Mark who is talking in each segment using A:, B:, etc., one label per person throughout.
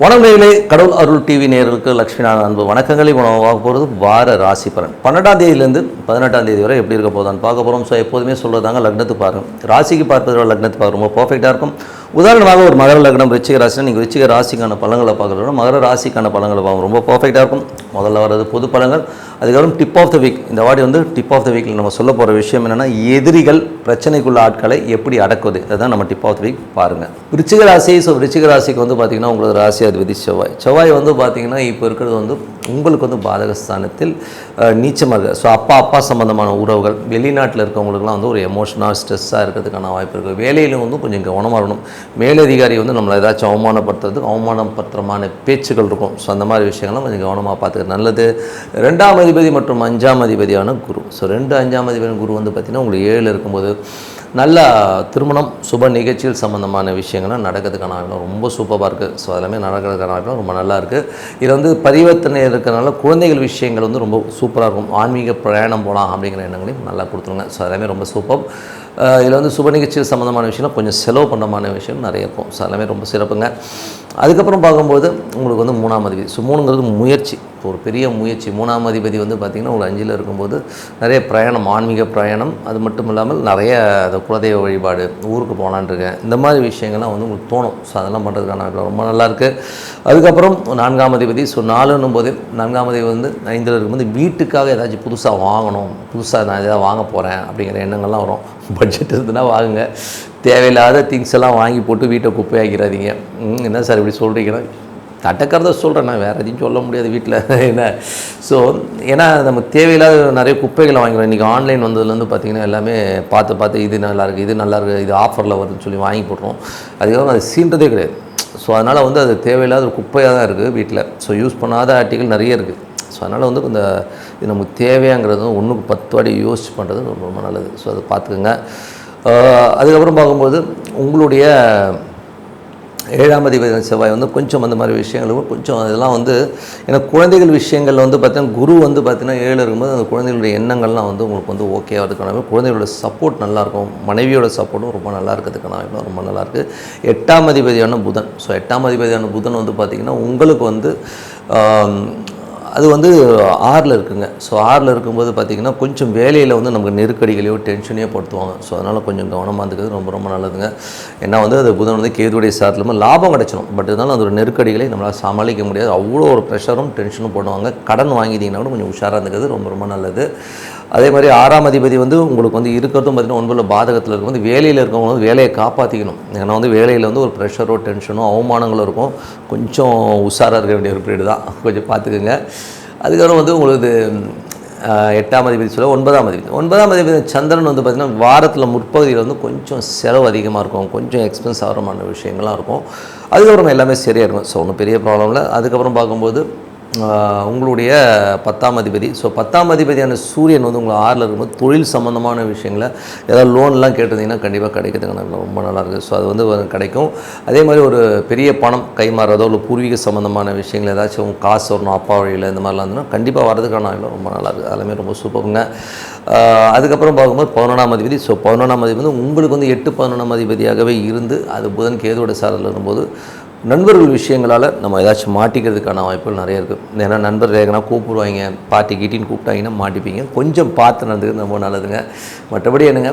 A: வணக்கங்களே கடவுள் அருள் டிவி நேயர்களுக்கு லட்சுமிநாதன் அன்பு வணக்கங்களை உணவாக போகிறது வார ராசி பலன். பன்னெண்டாம் தேதியிலேருந்து பதினெட்டாம் தேதி வரை எப்படி இருக்க போதான்னு பார்க்க போகிறோம் ஸோ எப்போதுமே சொல்கிறதாங்க லக்னத்து பாருங்க ராசிக்கு பார்ப்பதோட விட லக்னத்து பார்க்க ரொம்ப பர்ஃபெக்டாக இருக்கும். உதாரணமாக ஒரு மகர லக்னம் ரிச்சிக ராசினா நீங்கள் ரிச்சிக ராசிக்கான பழங்களை பார்க்குறத மகர ராசிக்கான பழங்களை பார்க்க ரொம்ப பர்ஃபெக்டாக இருக்கும். முதல்ல வர்றது பொது பழங்கள். அதுக்கப்புறம் டிப் ஆஃப் த வீக் இந்த வாடி வந்து டிப் ஆஃப் த வீக்கில் நம்ம சொல்ல போகிற விஷயம் என்னென்னா எதிரிகள் பிரச்சனைக்குள்ள ஆட்களை எப்படி அடக்குவது? அதுதான் நம்ம டிப் ஆஃப் த வீக் பாருங்கள் விருச்சிக ராசி ஸோ விருச்சிக ராசிக்கு வந்து பார்த்திங்கன்னா உங்களுக்கு ராசி அதிபதி செவ்வாய். செவ்வாய் வந்து பார்த்திங்கன்னா இப்போ இருக்கிறது வந்து உங்களுக்கு வந்து பாதகஸ்தானத்தில் நீச்சமாக இருக்குது ஸோ அப்பா அப்பா சம்மந்தமான உறவுகள் வெளிநாட்டில் இருக்கவங்களுக்குலாம் வந்து ஒரு எமோஷனாக ஸ்ட்ரெஸ்ஸாக இருக்கிறதுக்கான வாய்ப்பு இருக்குது. வேலையிலும் வந்து கொஞ்சம் கவனமாக இருக்கணும். மேலதிகாரி வந்து நம்மளை ஏதாச்சும் அவமானப்படுத்துறதுக்கு அவமானப்படுத்துறமான பேச்சுகள் இருக்கும். ஸோ அந்த மாதிரி விஷயங்கள்லாம் கொஞ்சம் கவனமாக பார்த்துக்க நல்லது. ரெண்டாம் அதிபதி மற்றும் அஞ்சாம் அதிபதியான குரு. ஸோ ரெண்டு அஞ்சாம் அதிபதியான குரு வந்து பார்த்திங்கன்னா உங்களுக்கு ஏழு இருக்கும்போது நல்ல திருமணம் சுப நிகழ்ச்சிகள் சம்மந்தமான விஷயங்கள்லாம் நடக்கிறதுக்கான வாய்ப்பு ரொம்ப சூப்பராக இருக்குது ஸோ அதெல்லாமே நடக்கிறதுக்கான வாய்ப்பு ரொம்ப நல்லா இருக்குது இதில் வந்து பரிவர்த்தனை இருக்கிறனால குழந்தைகள் விஷயங்கள் வந்து ரொம்ப சூப்பராக இருக்கும். ஆன்மீக பிரயாணம் போகலாம் அப்படிங்கிற எண்ணங்களையும் நல்லா கொடுத்துருங்க. ஸோ எல்லாமே ரொம்ப சூப்பர் இதில் வந்து சுப நிகழ்ச்சிகள் சம்மந்தமான விஷயம்லாம் கொஞ்சம் செலவு பண்ணமான விஷயம் நிறைய இருக்கும். ஸோ எல்லாமே ரொம்ப சிறப்புங்க. அதுக்கப்புறம் பார்க்கும்போது உங்களுக்கு வந்து மூணாம் அதிபதி. ஸோ மூணுங்கிறது முயற்சி. இப்போ ஒரு பெரிய முயற்சி. மூணாம் அதிபதி வந்து பார்த்திங்கன்னா ஒரு அஞ்சில் இருக்கும்போது நிறைய பிரயாணம் ஆன்மீக பிரயாணம் அது மட்டும் இல்லாமல் நிறைய அந்த குலதெய்வ வழிபாடு ஊருக்கு போகலான்னு இருக்கேன். இந்த மாதிரி விஷயங்கள்லாம் வந்து உங்களுக்கு தோணும். ஸோ அதெல்லாம் பண்ணுறதுக்கான ரொம்ப நல்லா இருக்குது அதுக்கப்புறம் நான்காம் அதிபதி. ஸோ நாலுன்னும் போது நான்காம் அதிபதி வந்து ஐந்தில் இருக்கும்போது வீட்டுக்காக ஏதாச்சும் புதுசாக வாங்கணும். புதுசாக நான் எதாவது வாங்க போகிறேன் அப்படிங்கிற எண்ணங்கள்லாம் வரும். பட்ஜெட் இருந்ததுன்னா வாங்குங்க. தேவையில்லாத திங்ஸ் எல்லாம் வாங்கி போட்டு வீட்டை குப்பையாக்கிறாதீங்க ம், என்ன சார் இப்படி சொல்கிறீங்கன்னா தட்டக்கிறத சொல்கிறேன் நான் வேறு எதையும் சொல்ல முடியாது வீட்டில் என்ன? ஸோ ஏன்னா நம்ம தேவையில்லாத நிறைய குப்பைகளை வாங்கிக்கிறோம். இன்றைக்கி ஆன்லைன் வந்ததுலேருந்து பார்த்திங்கன்னா எல்லாமே பார்த்து பார்த்து இது நல்லாயிருக்கு இது நல்லாயிருக்கு இது ஆஃபரில் வருதுன்னு சொல்லி வாங்கி போடுறோம் அதுக்கப்புறம் அது சீன்றதே கிடையாது. ஸோ அதனால் வந்து அது தேவையில்லாத ஒரு குப்பையாக தான் இருக்குது வீட்டில் ஸோ யூஸ் பண்ணாத ஆர்டிகள் நிறைய இருக்குது ஸோ அதனால் வந்து இந்த இது நமக்கு தேவையாங்கிறது ஒன்றுக்கு பத்து வாடி யோசிச்சு பண்ணுறது ரொம்ப ரொம்ப நல்லது. ஸோ அதை பார்த்துக்குங்க. அதுக்கப்புறம் பார்க்கும்போது உங்களுடைய ஏழாம் அதிபதி செவ்வாய் வந்து கொஞ்சம் அந்த மாதிரி விஷயங்களும் கொஞ்சம் இதெல்லாம் வந்து ஏன்னா குழந்தைகள் விஷயங்கள் வந்து பார்த்தீங்கன்னா குரு வந்து பார்த்திங்கன்னா ஏழு இருக்கும்போது அந்த குழந்தைகளுடைய எண்ணங்கள்லாம் வந்து உங்களுக்கு வந்து ஓகே ஆகிறதுக்கான குழந்தைகளோட சப்போர்ட் நல்லாயிருக்கும். மனைவியோட சப்போர்ட்டும் ரொம்ப நல்லா இருக்கிறதுக்கான வாய்ப்பு ரொம்ப நல்லாயிருக்கு எட்டாம் அதிபதியான புதன். ஸோ எட்டாம் அதிபதியான புதன் வந்து பார்த்திங்கன்னா உங்களுக்கு வந்து அது வந்து ஆறில் இருக்குங்க. ஸோ ஆறில் இருக்கும்போது பார்த்திங்கன்னா கொஞ்சம் வேலையில் வந்து நமக்கு நெருக்கடிகளையோ டென்ஷனையோ படுத்துவாங்க. ஸோ அதனால் கொஞ்சம் கவனமாக இருந்துக்கிறது ரொம்ப ரொம்ப நல்லதுங்க. ஏன்னா வந்து அது புதன் வந்து கேதுடைய சாரத்துலேருந்து லாபம் கிடச்சிடும் பட் இருந்தாலும் அது ஒரு நெருக்கடிகளை நம்மளால் சமாளிக்க முடியாது. அவ்வளோ ஒரு ப்ரெஷரும் டென்ஷனும் போடுவாங்க. கடன் வாங்கிட்டீங்கன்னா கூட கொஞ்சம் உஷாராக இருந்துக்கிறது ரொம்ப ரொம்ப நல்லது. அதே மாதிரி ஆறாம் அதிபதி வந்து உங்களுக்கு வந்து இருக்கிறதும் பார்த்தீங்கன்னா ஒன்பதில் பாதகத்தில் இருக்கும். வந்து வேலையில் இருக்கவங்க வந்து வேலையை காப்பாற்றிக்கணும் ஏன்னா வந்து வேலையில் வந்து ஒரு ப்ரெஷரோ டென்ஷனோ அவமானங்களோ இருக்கும். கொஞ்சம் உஷாராக இருக்க வேண்டிய ஒரு பீரியடு தான். கொஞ்சம் பார்த்துக்குங்க. அதுக்கப்புறம் வந்து உங்களுக்கு எட்டாம் அதிபதி சொல்ல ஒன்பதாம் அதிபதி. ஒன்பதாம் அதிபதி சந்திரன் வந்து பார்த்திங்கன்னா வாரத்தில் முற்பகுதியில் வந்து கொஞ்சம் செலவு அதிகமாக இருக்கும். கொஞ்சம் எக்ஸ்பென்ஸ் ஆகிறமான விஷயங்கள்லாம் இருக்கும். அதுக்கப்புறம் எல்லாமே சரியாக இருக்கும். ஸோ ஒன்றும் பெரிய ப்ராப்ளம் இல்லை. அதுக்கப்புறம் பார்க்கும்போது உங்களுடைய பத்தாம் அதிபதி. ஸோ பத்தாம் அதிபதியான சூரியன் வந்து உங்களை ஆறில் இருக்கும்போது தொழில் சம்மந்தமான விஷயங்களை ஏதாவது லோன்லாம் கேட்டிருந்தீங்கன்னா கண்டிப்பாக கிடைக்கிறதுக்கான ரொம்ப நல்லா இருக்குது ஸோ அது வந்து கிடைக்கும். அதே மாதிரி ஒரு பெரிய பணம் கைமாறுறதோ இல்லை பூர்வீக சம்மந்தமான விஷயங்கள் ஏதாச்சும் காசு வரணும் அப்பா வழியில் இந்த மாதிரிலாம் இருந்ததுன்னா கண்டிப்பாக வரதுக்கான வாய்ப்பு ரொம்ப நல்லா இருக்குது அதெல்லாமே ரொம்ப சூப்பருங்க அதுக்கப்புறம் பார்க்கும்போது பதினொன்றாம் அதிபதி. ஸோ பதினொன்றாம் அதிபதி வந்து உங்களுக்கு வந்து எட்டு பதினொன்றாம் அதிபதியாகவே இருந்து அது புதன் கேதுவோட சாரில் இருக்கும்போது நண்பர்கள் விஷயங்களால் நம்ம ஏதாச்சும் மாட்டிக்கிறதுக்கான வாய்ப்புகள் நிறைய இருக்குது ஏன்னா நண்பர் எங்கன்னா கூப்பிடுவாங்க பாட்டி கீட்டின்னு கூப்பிட்டாங்கன்னா மாட்டிப்பீங்க. கொஞ்சம் பார்த்து நடந்துக்கிறது ரொம்ப நல்லதுங்க. மற்றபடி என்னங்க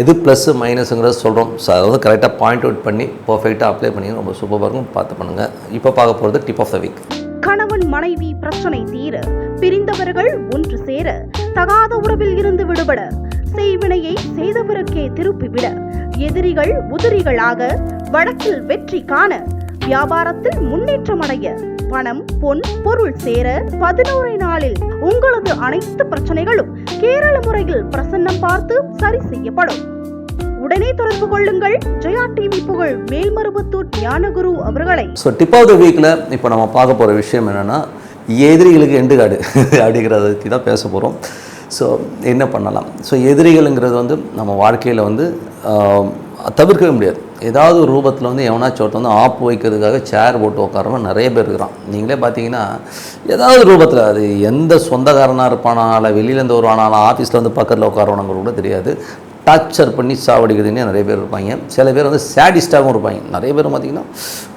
A: எது ப்ளஸ்ஸு மைனஸுங்கிறத சொல்கிறோம் ஸோ அதாவது கரெக்டாக பாயிண்ட் அவுட் பண்ணி பர்ஃபெக்டாக அப்ளை பண்ணி ரொம்ப சூப்பராக இருக்கும். பார்த்து பண்ணுங்கள் இப்போ பார்க்க போகிறது டிப் ஆஃப் த வீக்
B: கணவன் மனைவி பிரச்சனை தீர பிரிந்தவர்கள் ஒன்று சேர தகாத உறவில் இருந்து விடுபட செய்வினையை செய்தவருக்கே திருப்பிவிட எதிரிகள் உதிரிகளாக வழக்கில் வெற்றி காண வியாபாரத்தில் முன்னேற்றம் அடைய பணம் பொன் பொருள் சேர பதினோரு நாளில் உங்களது அனைத்து பிரச்சனைகளும் கேரள முறையில் பிரசன்னம் பார்த்து சரி செய்யப்படும். உடனே தொடர்பு கொள்ளுங்கள். ஜெயா டிவி புகழ் மேல்மருவத்தூர் ஞானகுரு அவர்களை.
A: ஸோ டிப் ஆஃப் த வீக்கில் இப்போ நம்ம பார்க்க போகிற விஷயம் என்னென்னா எதிரிகளுக்கு எண்டு காடு அப்படிங்கிறத தான் பேச போகிறோம் ஸோ என்ன பண்ணலாம்? ஸோ எதிரிகள்ங்கிறது வந்து நம்ம வாழ்க்கையில் வந்து தவிர்க்கவே முடியாது. ஏதாவது ஒரு ரூபத்தில் வந்து எவனாச்சும் ஒருத்தன் வந்து ஆப்பு வைக்கிறதுக்காக சேர் போட்டு உட்காரவன் நிறைய பேர் இருக்கிறான். நீங்களே பார்த்தீங்கன்னா ஏதாவது ரூபத்தில் அது எந்த சொந்தக்காரனாக இருப்பானா இல்லை வெளியிலேருந்து வருவானா ஆஃபீஸில் வந்து பக்கத்தில் உட்காரவனுங்க கூட தெரியாது. டார்ச்சர் பண்ணி சாவடிக்கிறதுனே நிறைய பேர் இருப்பாங்க. சில பேர் வந்து சேடிஸ்டாகவும் இருப்பாங்க. நிறைய பேர் பார்த்திங்கன்னா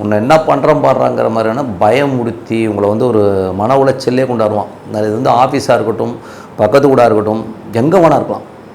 A: உன்னை என்ன பண்ணுறோம் பாடுறாங்கிற மாதிரியான பயமுறுத்தி உங்களை வந்து ஒரு மன உளைச்சல்லே கொண்டாடுவான் அது வந்து ஆஃபீஸாக இருக்கட்டும் பக்கத்து கூட இருக்கட்டும் எங்கே வேணா இருக்கலாம்.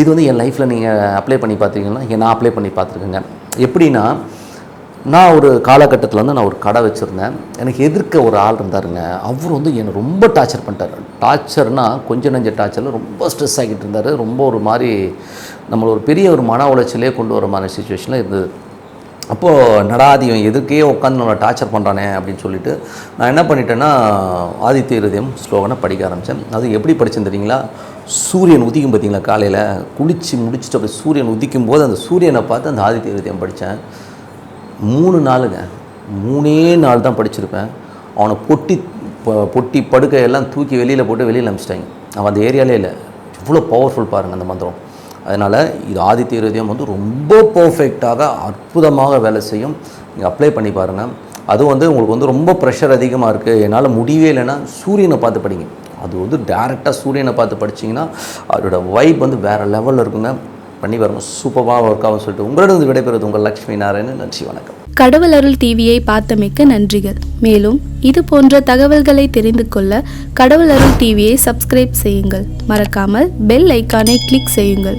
A: இது வந்து என் லைஃப்பில் நீங்கள் அப்ளை பண்ணி பார்த்தீங்கன்னா நான் அப்ளை பண்ணி பார்த்துருக்கேங்க எப்படின்னா நான் ஒரு காலகட்டத்தில் வந்து நான் ஒரு கடை வச்சுருந்தேன். எனக்கு எதிர்க்க ஒரு ஆள் இருந்தாருங்க. அவர் வந்து என்னை ரொம்ப டார்ச்சர் பண்ணிட்டார். டார்ச்சர்னால் கொஞ்சம் நஞ்ச டார்ச்சரில் ரொம்ப ஸ்ட்ரெஸ் ஆகிட்டு இருந்தார். ரொம்ப ஒரு மாதிரி நம்மளை ஒரு பெரிய ஒரு மன உளைச்சலே கொண்டு வர மாதிரி சுச்சுவேஷனில் இருந்தது. அப்போது நடாதியம் எதுக்கே உட்காந்து நம்மளை டார்ச்சர் பண்ணுறானே அப்படின்னு சொல்லிட்டு நான் என்ன பண்ணிட்டேன்னா ஆதித்ய இருதயம் ஸ்லோகனை படிக்க ஆரம்பித்தேன் அது எப்படி படித்தேன் தெரியுங்களா? சூரியன் உதிக்கும் பார்த்தீங்களா காலையில்? குளித்து முடிச்சுட்டு அப்படி சூரியன் உதிக்கும் போது அந்த சூரியனை பார்த்து அந்த ஆதித்ய இருதயம் படித்தேன் மூணு நாளுங்க. மூணே நாள் தான் படிச்சிருப்பேன். அவனை பொட்டி பொட்டி படுக்கையெல்லாம் தூக்கி வெளியில் போட்டு வெளியில் அனுப்பிச்சிட்டாங்க. அவன் அந்த ஏரியாலே இல்லை. இவ்வளோ பவர்ஃபுல் பாருங்கள் அந்த மந்திரம். அதனால் இது ஆதித்ய இருதயம் வந்து ரொம்ப பர்ஃபெக்டாக அற்புதமாக வேலை செய்யும். நீங்கள் அப்ளை பண்ணி பாருங்கள் அதுவும் வந்து உங்களுக்கு வந்து ரொம்ப ப்ரெஷர் அதிகமாக இருக்குது என்னால் முடியவே இல்லைன்னா சூரியனை பார்த்து படிங்க. அது வந்து டேரெக்டாக சூரியனை பார்த்து படிச்சீங்கன்னா அதோட வைப் வந்து வேறு லெவலில் இருக்குங்க. பண்ணி வரணும் சூப்பராக ஒர்க் ஆகும் சொல்லிட்டு உங்களிடம் விடைபெறுவது உங்கள் லக்ஷ்மி நாராயணன். நன்றி வணக்கம்.
C: கடவுள் அருள் டிவியை பார்த்தமைக்க நன்றிகள். மேலும் இது போன்ற தகவல்களை தெரிந்து கொள்ள கடவுள் அருள் டிவியை சப்ஸ்கிரைப் செய்யுங்கள். மறக்காமல் பெல் ஐக்கானை கிளிக் செய்யுங்கள்.